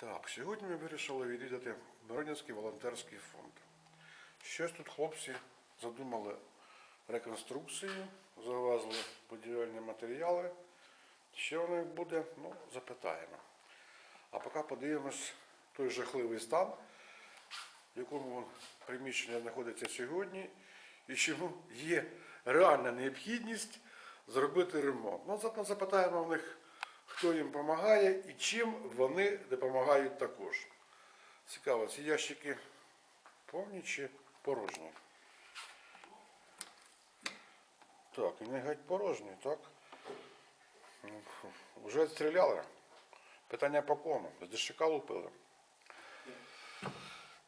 Так, сьогодні ми вирішили відвідати Миронівський волонтерський фонд. Щось тут хлопці задумали реконструкцію, завезли будівельні матеріали. Що в них буде, ну, запитаємо. А поки подивимось той жахливий стан, в якому приміщення знаходиться сьогодні, і чому є реальна необхідність зробити ремонт. Ну, запитаємо в них, хто їм допомагає і чим вони допомагають також. Цікаво, ці ящики повні чи порожні? Так, і не геть порожні, так? Ну. Вже стріляли. Питання по кому? З дешика лупили.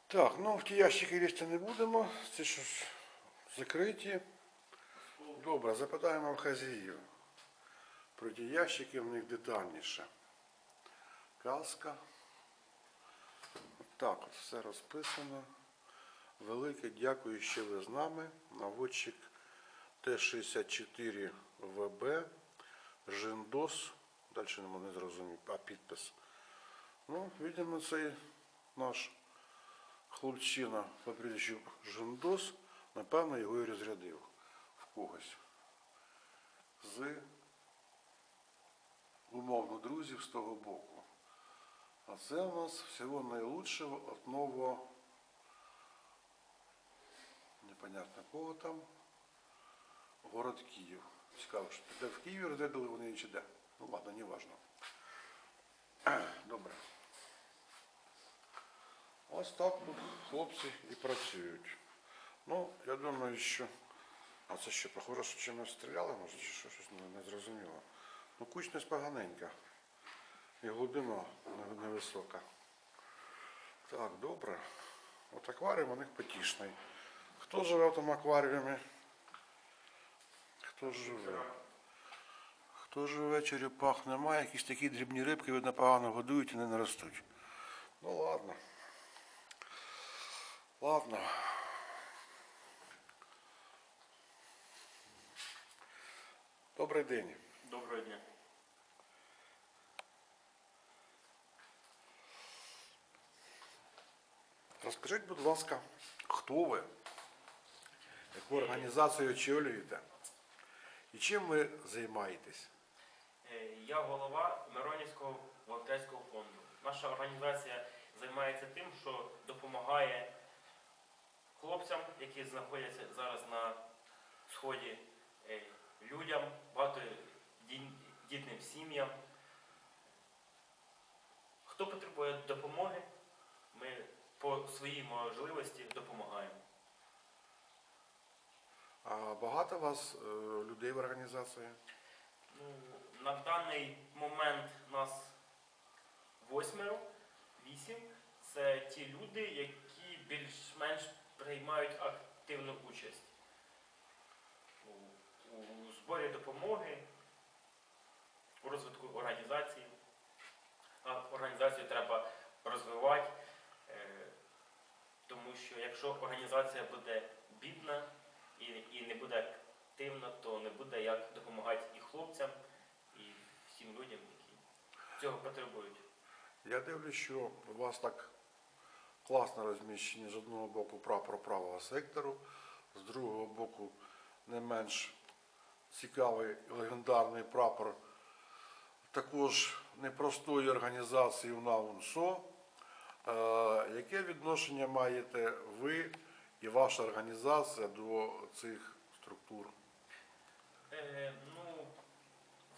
Так, ну в ті ящики лізти не будемо. Ці щось закриті. Добре, запитаємо в хазяїв. Про в них детальніше. Каска. Так, от все розписано. Велике дякую, що ви з нами. Наводчик Т-64 ВБ, Жиндос. Далі не зрозумів, а підпис. Ну, видимо, цей наш хлопчина по прізвищу Жиндос, напевно, його і розрядив в когось. З умовно друзів з того боку. А це у нас всього найлучшого от нового, непонятно кого там, город Київ. Цікаво, що де в Києві розрядили вони чи де. Ну ладно, не важно. Добре. Ось так тут хлопці і працюють. Ну, я думаю, що. А це що, похоже, що чимось стріляли, може, чи що, щось не зрозуміло. Ну, кучність поганенька. І глибина невисока. Так, добре. От акваріум у них потішний. Хто живе в тому акваріумі? Хто живе? Хто живе, черепах немає, якісь такі дрібні рибки, видно, погано годують і не наростуть. Ну ладно. Ладно. Добрий день. Доброго дня. Розкажіть, будь ласка, хто ви? Яку організацію очолюєте? І чим ви займаєтесь? Е, Я голова Миронівського волонтерського фонду. Наша організація займається тим, що допомагає хлопцям, які знаходяться зараз на сході, е, людям, багатодітним сім'ям. Хто потребує допомоги, ми по своїй можливості допомагаємо. А багато у вас е, людей в організації? Ну, на даний момент нас восьмеро, вісім. Це ті люди, які більш-менш приймають активну участь у, у зборі допомоги, у розвитку організації. А організацію треба розвивати, що якщо організація буде бідна і, і не буде активна, то не буде як допомагати і хлопцям, і всім людям, які цього потребують. Я дивлюсь, що у вас так класно розміщені з одного боку прапор правого сектору, з другого боку не менш цікавий легендарний прапор також непростої організації УНАУНСО. Е, Яке відношення маєте ви і ваша організація до цих структур? Е, ну,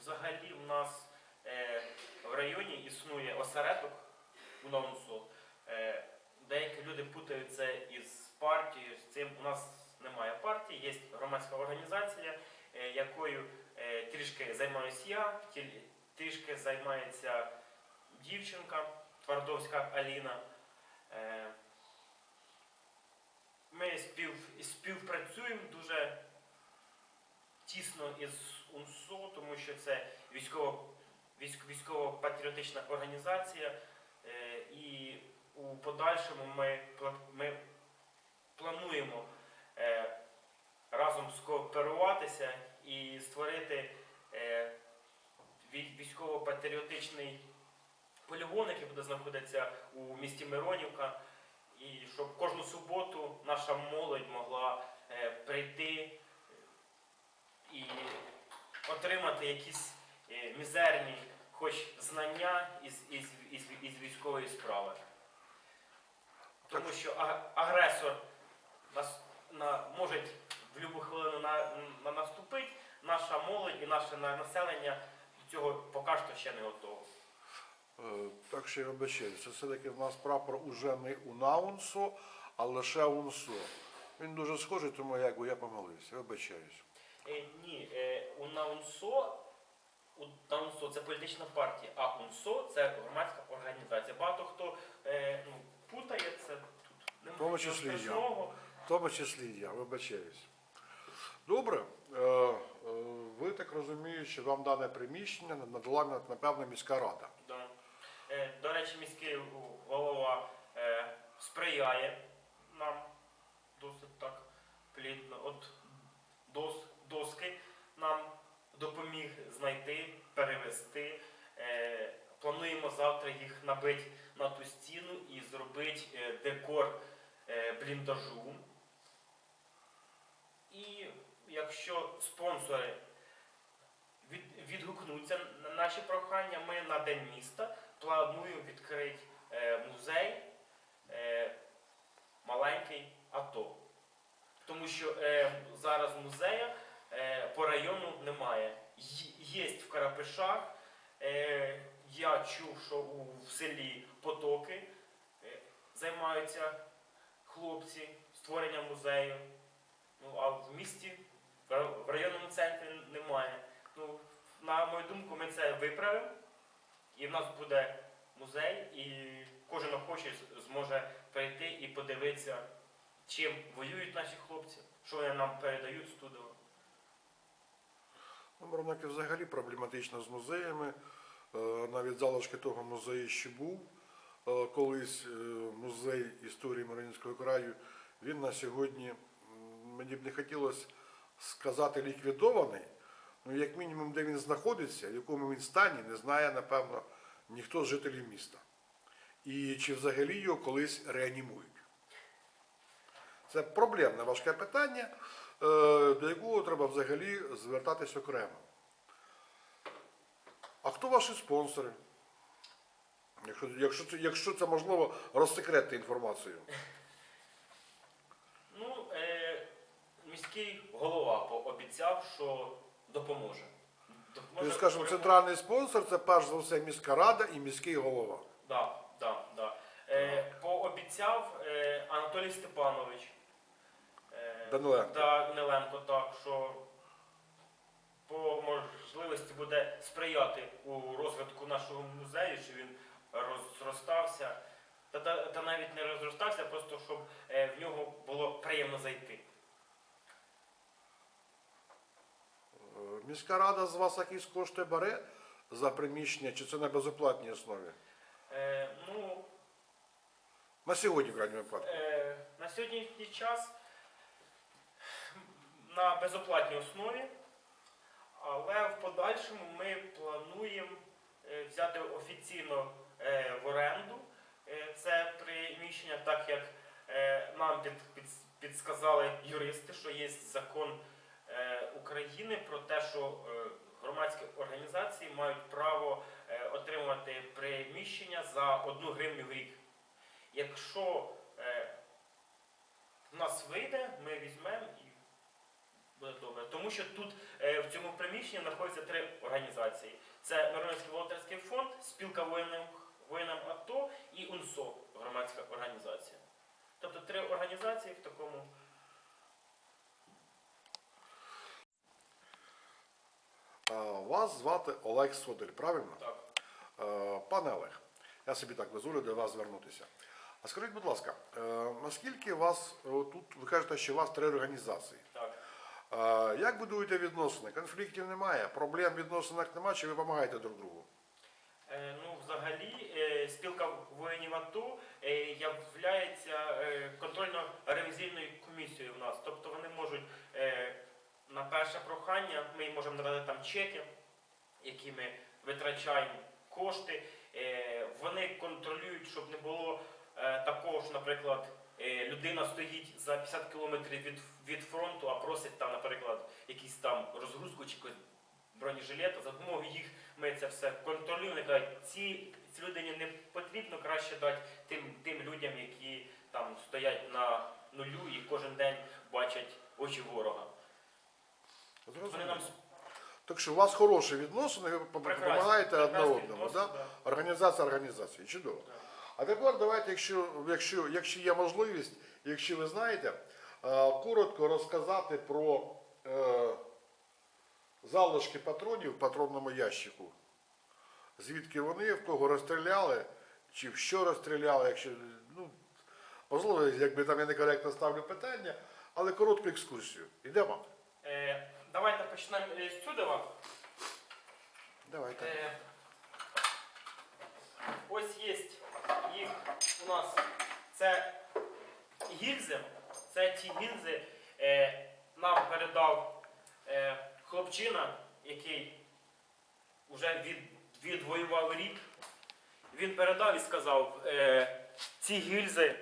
взагалі в нас е, в районі існує осередок у. Е, деякі люди путають це із партією. З цим у нас немає партії, є громадська організація, якою трішки займаюся я, трішки займається дівчинка Твардовська Аліна. Е, ми спів, співпрацюємо дуже тісно із УНСО, тому що це військово, військ, військово-патріотична організація. Е, і у подальшому ми, ми плануємо е, разом скооперуватися і створити військово-патріотичний полігон, який буде знаходитися у місті Миронівка, і щоб кожну суботу наша молодь могла е, прийти і отримати якісь е, мізерні, хоч знання із, із, із, із військової справи. Тому що агресор нас на, може в будь-яку хвилину на, на наступить, наша молодь і наше населення до цього поки що ще не готово. Е, Так що я вибачаюся, все-таки в нас прапор уже не унаунсо, а лише унсо. Він дуже схожий, тому якби я помилився. Вибачаюсь. Е, ні, е, у НАУНСО, у НАУНСО це політична партія, а УНСО це громадська організація. Багато хто е, ну, путає це тут. В тому числі я. В тому числі я, вибачаюсь. Добре. Е, е, Ви так розумієте, що вам дане приміщення надала, напевно, міська рада. Да. Е, До речі, міський голова е, сприяє нам досить так плідно. От дос, доски нам допоміг знайти, перевести. Е, Плануємо завтра їх набити на ту стіну і зробити декор бліндажу. І якщо спонсори відгукнуться на наші прохання, ми на День міста плануємо відкрити е, музей е, маленький АТО. Тому що е, зараз музею е, по району немає. Є в Карапишах. Я чув, що в селі Потоки займаються хлопці створенням музею. Ну, а в місті, в районному центрі немає. Ну, на мою думку, ми це виправимо. І в нас буде музей, і кожен охочий зможе прийти і подивитися, чим воюють наші хлопці, що вони нам передають з Тудова. Ну, Мироники взагалі проблематично з музеями. Е, Навіть залишки того музею ще був. Е, Колись е, музей історії Маринського краю, він на сьогодні, мені б не хотілося сказати ліквідований, ну як мінімум, де він знаходиться, в якому він стані, не знає, напевно, ніхто з жителів міста. І чи взагалі його колись реанімують. Це проблемне важке питання, е, до якого треба взагалі звертатись окремо. А хто ваші спонсори? Якщо, якщо, це, якщо це можливо розсекретити інформацію. Ну, е, міський голова пообіцяв, що допоможе. Тобто, скажімо, центральний спонсор це перш за все міська рада і міський голова. Да, да, да. Е, пообіцяв е, Анатолій Степанович. Е, Даниленко. Даниленко, так, що по можливості буде сприяти у розвитку нашого музею, щоб він розростався. Та, та, та навіть не розростався, просто щоб е, в нього було приємно зайти. Е, Міська рада з вас якісь кошти бере за приміщення, чи це на безоплатній основі? Е, ну, На сьогодні, в крайньому випадку. Е, на сьогоднішній час на безоплатній основі, але в подальшому ми плануємо е, взяти офіційно е, в оренду е, це приміщення, так як е, нам під, під, підсказали юристи, що є закон України про те, що е, громадські організації мають право е, отримувати приміщення за одну гривню в рік. Якщо е, в нас вийде, ми візьмемо і буде добре. Тому що тут е, в цьому приміщенні знаходяться три організації: це Миронівський волонтерський фонд, спілка воїнам АТО і УНСО, громадська організація. Тобто три організації в такому. Вас звати Олег Содель, правильно? Так. Е, Пане Олег, я собі так дозволю до вас звернутися. А скажіть, будь ласка, е, наскільки вас е, тут ви кажете, що у вас три організації? Так. Як будуєте відносини? Конфліктів немає, проблем в відносинах немає, чи ви допомагаєте друг другу? Ну, взагалі, спілка воїнів АТО являється контрольно-ревізійною комісією в нас. Тобто вони можуть на перше прохання, ми можемо надати там чеки, які ми витрачаємо кошти. Е, вони контролюють, щоб не було е, такого, що, наприклад, е, людина стоїть за 50 кілометрів від, фронту, а просить там, наприклад, якісь там розгрузку чи бронежилета. За допомогою їх ми це все контролюємо. Вони кажуть, ці, людині не потрібно краще дати тим людям, які там стоять на нулю і кожен день бачать очі ворога. Вони Зрозуміло. нам Так що у вас хороші відносини, ви допомагаєте одне прекрасні одному. відносини, Да? да. Організація організації. Чудово. А тепер давайте, якщо, якщо, якщо є можливість, якщо ви знаєте, е, коротко розказати про е, залишки патронів в патронному ящику. Звідки вони, в кого розстріляли, чи в що розстріляли, якщо, ну, можливо, якби там я некоректно ставлю питання, але коротку екскурсію. Йдемо? Е, почнемо е, з цього. Давайте. Е, ось є їх у нас. Це гільзи. Це ті гільзи е, нам передав е, хлопчина, який вже від, відвоював рік. Він передав і сказав, е, ці гільзи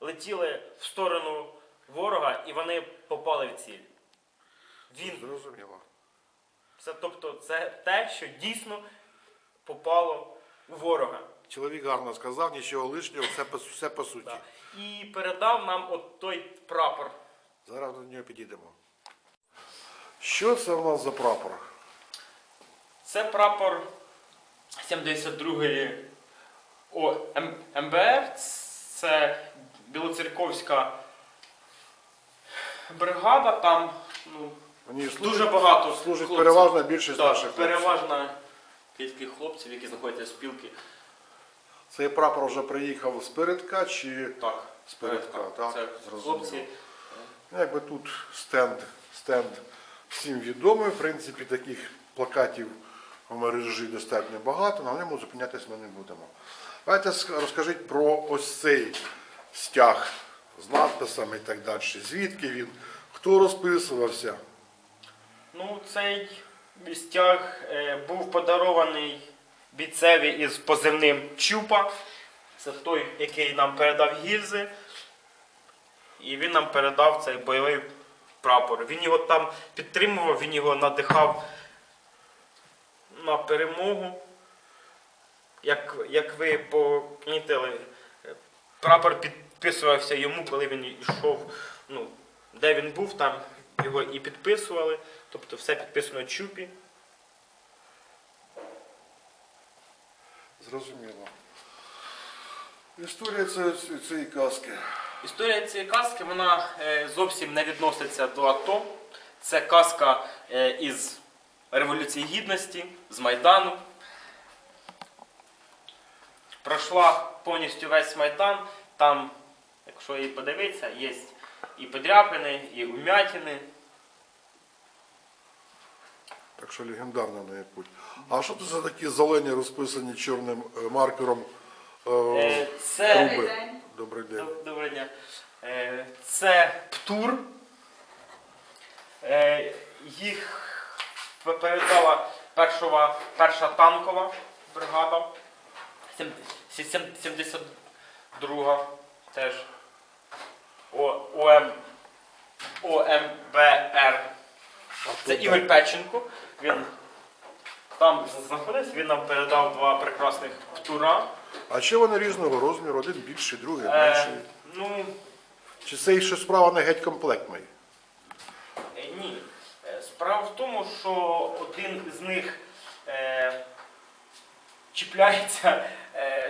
летіли в сторону ворога і вони попали в ціль. Він Зрозуміло. це, тобто, це те, що дійсно попало у ворога. Чоловік гарно сказав, нічого лишнього, все по, все по суті. Да. І передав нам от той прапор. Зараз до нього підійдемо. Що це в нас за прапор? Це прапор 72-ї МБР. Це Білоцерковська бригада. Там ну, Мені дуже багато служить хлопців. переважна більшість Так, наших хлопців. переважна кількість хлопців, які знаходяться в спілки. Цей прапор вже приїхав з передка чи Так, з передка, так? Це Зрозуміло. хлопці. Ну, Якби тут стенд, стенд всім відомий, в принципі, таких плакатів в мережі достатньо багато, на ньому зупинятись ми не будемо. Давайте ск- розкажіть про ось цей стяг з надписами і так далі. Звідки він, хто розписувався? Ну, цей стяг е, був подарований бійцеві із позивним Чупа. Це той, який нам передав гільзи. І він нам передав цей бойовий прапор. Він його там підтримував, він його надихав на перемогу. Як, як ви помітили, прапор підписувався йому, коли він йшов. Ну, де він був, там його і підписували. Тобто все підписано Чупі. Зрозуміло. Історія цієї, цієї казки. Історія цієї казки вона е, зовсім не відноситься до АТО. Це казка е, із Революції Гідності, з Майдану. Пройшла повністю весь Майдан. Там, якщо її подивитися, є і подряпини, і умятини. Так що легендарно на путь. А що це за такі зелені розписані чорним е, маркером е, Е, Це труби? день. Добрий день. Доб- Доброго дня. Е, Це ПТУР. Е, Їх передала першова, перша танкова бригада. Сем- сі- сем- 72 теж. ОМ, ОМБР. Це Ігор Печенко. Він там знаходився, він нам передав два прекрасних птура. А чи вони різного розміру? Один більший, другий Е, менший. ну, Чи це ще справа не геть комплектний? Е, Ні. Е, Справа в тому, що один з них е, чіпляється,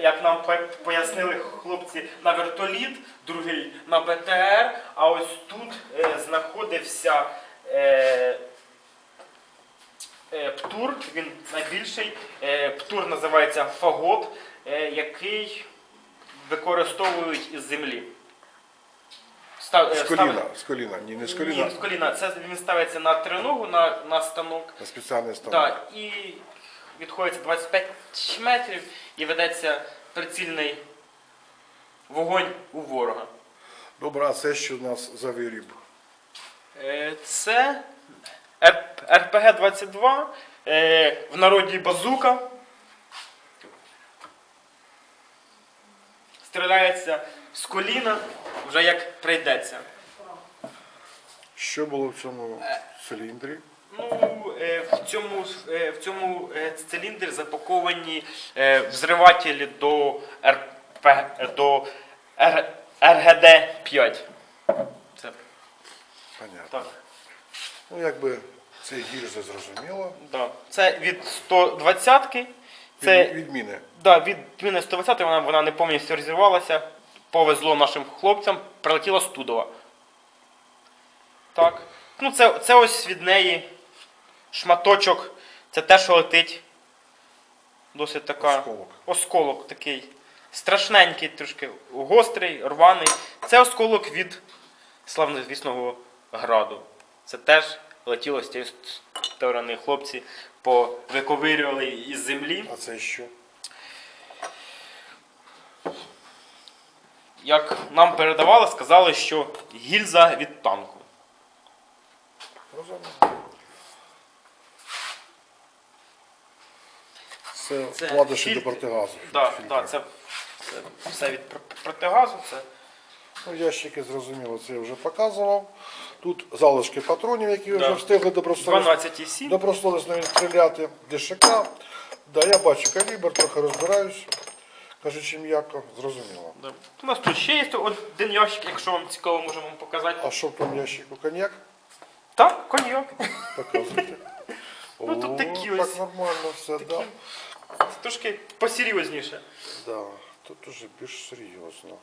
як нам пояснили хлопці, на вертоліт, другий на БТР, а ось тут е, знаходився е, е, птур, він найбільший. Птур називається фагот, який використовують із землі. Став- З коліна, з коліна. Ні, не з коліна, ні, з коліна. Це він ставиться на триногу, на, на станок. на спеціальний станок. Так, і відходиться 25 метрів і ведеться прицільний вогонь у ворога. Добре, а це що в нас за виріб? Е, Це РПГ-22, е, в народі базука. стріляється з коліна, вже як прийдеться. Що було в цьому циліндрі? Е, в цьому, е, в цьому е, циліндрі запаковані взривателі до, РП, до Р, РГД-5. Це Понятно. так. Ну, якби це гільзи зрозуміло. Да. Це від 120-ки. Це Від, від міни. да, від міни 120 вона, вона не повністю розірвалася. Повезло нашим хлопцям, прилетіла з Тудова. Так. Ну, це, це ось від неї шматочок. Це те, що летить. Досить така. Осколок. Осколок такий. Страшненький, трошки гострий, рваний. Це осколок від славнозвісного граду. Це теж летіло з тієї сторони. Хлопці повиковирювали із землі. А це що? Як нам передавали, сказали, що гільза від танку. Розуміло. Це, Це вкладиші до протигазу. Так, фільтри. да, це, це все від протигазу. Це Ну, ящики зрозуміло, це я вже показував. Тут залишки патронів, які Да. вже встигли добросовісно 12,7. добросовісно відстріляти. ДШК. Да, я бачу калібр, трохи розбираюсь. Кажучи м'яко, зрозуміло. Да. У нас тут ще є один ящик, якщо вам цікаво, можемо вам показати. А що в тому ящику? Коньяк? Так, коньяк. Показуйте. Ну, тут О, такі так нормально все, да. Трошки посерйозніше. Да, тут уже більш серйозно.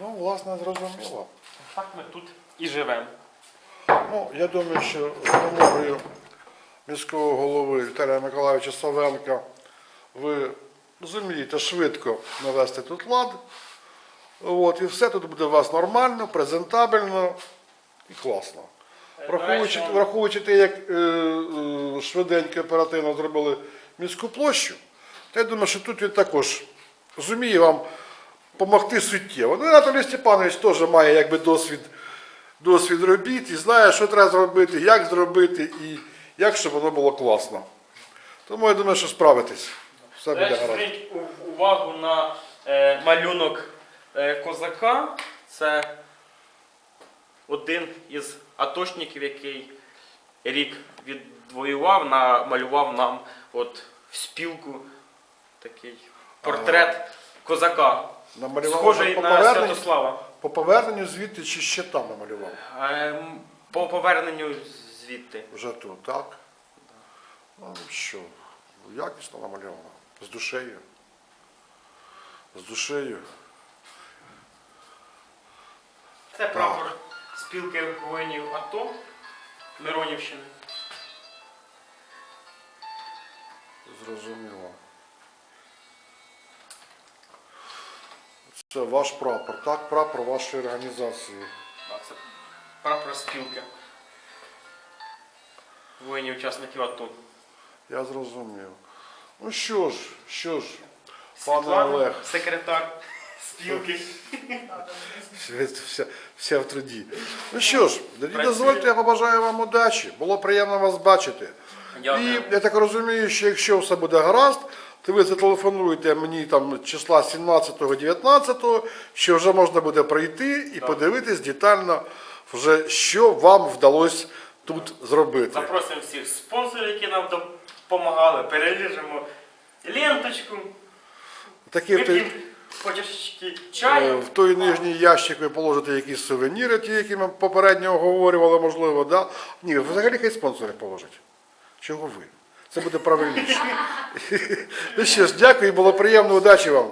Ну, власне, зрозуміло. Так ми тут і живемо. Ну, я думаю, що з вимогою міського голови Віталія Миколаївича Савенка ви зумієте швидко навести тут лад. От, і все тут буде у вас нормально, презентабельно і класно. Враховуючи, враховуючи те, як е, е, швиденько оперативно зробили міську площу, то я думаю, що тут він також зуміє вам допомогти суттєво. Ну, Анатолій Степанович теж має якби досвід, досвід робіт і знає, що треба зробити, як зробити і як щоб воно було класно. Тому я думаю, що справитесь. Все буде гаразд. зверніть увагу на е, малюнок е, козака. Це один із атошників, який рік відвоював, намалював нам от в спілку такий портрет козака. Намалював Схожий по на поверненню, Святослава. по поверненню звідти чи ще там намалював? Ем, По поверненню звідти. Вже тут, так? Ну що, якісно намальовано. З душею. З душею. Це прапор спілки воїнів АТО Миронівщини. Зрозуміло. Це ваш прапор, так? Прапор вашої організації. Так, Це прапор спілки. Воїнів учасників АТО. Я зрозумів. Ну що ж, що ж, пане Олег, секретар спілки. Вся, в труді. Ну що ж, тоді дозвольте, я побажаю вам удачі. Було приємно вас бачити. І я так розумію, що якщо все буде гаразд, то ви зателефонуєте мені там числа 17-19, що вже можна буде прийти і подивитись детально, вже, що вам вдалося тут зробити. Запросимо всіх спонсорів, які нам допомагали, переріжемо ленточку, Такі по е, чаю. в той нижній ящик ви положите якісь сувеніри, ті, які ми попередньо оговорювали, можливо, да? Ні, взагалі хай спонсори положать. Чого ви? Це буде правильніше. Ну що ж, дякую, було приємно, удачі вам.